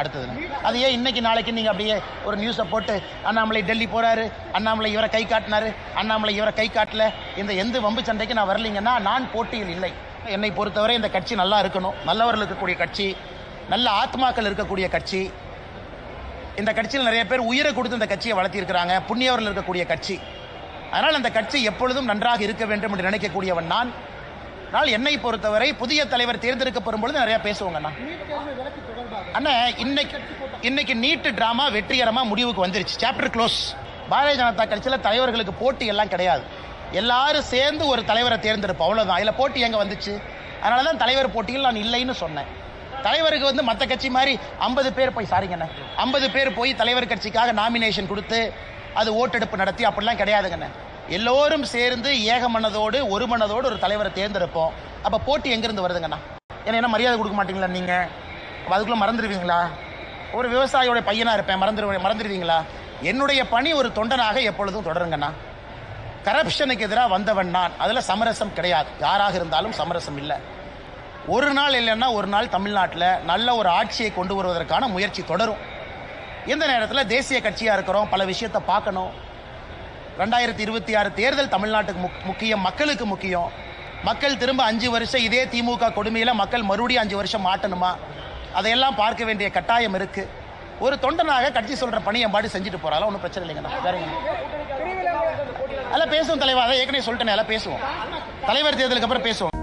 அடுத்தது. அது ஏன் இன்னைக்கு நாளைக்கு நீங்கள் அப்படியே ஒரு நியூஸை போட்டு அண்ணாமலை டெல்லி போகிறாரு அண்ணாமலை இவரை கை காட்டினாரு அண்ணாமலை இவரை கை காட்டல இந்த எந்த வம்பு சண்டைக்கு நான் வரலீங்கன்னா நான் போட்டியில் இல்லை. என்னை பொறுத்தவரை இந்த கட்சி நல்லா இருக்கணும். நல்லவர்கள் இருக்கக்கூடிய கட்சி நல்ல ஆத்மாக்கள் இருக்கக்கூடிய கட்சி. இந்த கட்சியில் நிறைய பேர் உயிரை கொடுத்து இந்த கட்சியை வளர்த்திருக்கிறாங்க. புண்ணியவர்கள் இருக்கக்கூடிய கட்சி. அதனால் அந்த கட்சி எப்பொழுதும் நன்றாக இருக்க வேண்டும் என்று நினைக்கக்கூடியவன் நான். ஆனால் என்னை பொறுத்தவரை புதிய தலைவர் தேர்ந்தெடுக்கப்படும் பொழுது நிறைய பேசுவாங்க அண்ணா. இன்னைக்கு இன்னைக்கு நீட்டு டிராமா வெற்றிகரமா முடிவுக்கு வந்துருச்சு. சாப்டர் க்ளோஸ் பாரதிய ஜனதா கட்சியில் தலைவர்களுக்கு போட்டி எல்லாம் கிடையாது. எல்லாரும் சேர்ந்து ஒரு தலைவரை தேர்ந்தெடுப்போம். அவ்வளவுதான். இதுல போட்டி எங்க வந்துச்சு? அதனால தான் தலைவர் போட்டியில் நான் இல்லைன்னு சொன்னேன். தலைவருக்கு வந்து மற்ற கட்சி மாதிரி ஐம்பது பேர் போய் சாரிங்கண்ணே ஐம்பது பேர் போய் தலைவர் கட்சிக்காக நாமினேஷன் கொடுத்து அது ஓட்டெடுப்பு நடத்தி அப்படிலாம் கிடையாதுங்கண்ணே. எல்லோரும் சேர்ந்து ஏக மனதோடு ஒரு மனதோடு ஒரு தலைவரை தேர்ந்தெடுப்போம். அப்போ போட்டி எங்கேருந்து வருதுங்கண்ணா? ஏன்னா என்ன மரியாதை கொடுக்க மாட்டீங்களா நீங்கள் அப்போ அதுக்குள்ளே மறந்துடுவீங்களா? ஒரு விவசாயியோட பையனாக இருப்பேன் மறந்துடு மறந்துடுவீங்களா? என்னுடைய பணி ஒரு தொண்டனாக எப்பொழுதும் தொடருங்கண்ணா. கரப்ஷனுக்கு எதிராக வந்தவன் நான். அதில் சமரசம் கிடையாது. யாராக இருந்தாலும் சமரசம் இல்லை. ஒரு நாள் இல்லைன்னா ஒரு நாள் தமிழ்நாட்டில் நல்ல ஒரு ஆட்சியை கொண்டு வருவதற்கான முயற்சி தொடரும். இந்த நேரத்தில் தேசிய கட்சியாக இருக்கிறோம் பல விஷயத்தை பார்க்கணும். ரெண்டாயிரத்தி இருபத்தி ஆறு தேர்தல் தமிழ்நாட்டுக்கு முக் முக்கியம் மக்களுக்கு முக்கியம். மக்கள் திரும்ப அஞ்சு வருஷம் இதே திமுக கொடுமையில் மக்கள் மறுபடியும் அஞ்சு வருஷம் மாட்டணுமா? அதையெல்லாம் பார்க்க வேண்டிய கட்டாயம் இருக்கு. ஒரு தொண்டனாக கட்சி சொல்ற பணி என் பாடி செஞ்சுட்டு போறாலும் ஒன்றும் பிரச்சனை இல்லைங்கண்ணா வேறங்க அதெல்லாம் பேசுவோம் தலைவா. அதை ஏற்கனவே சொல்லிட்டேன் எல்லாம் பேசுவோம். தலைவர் தேர்தலுக்கு அப்புறம் பேசுவோம்.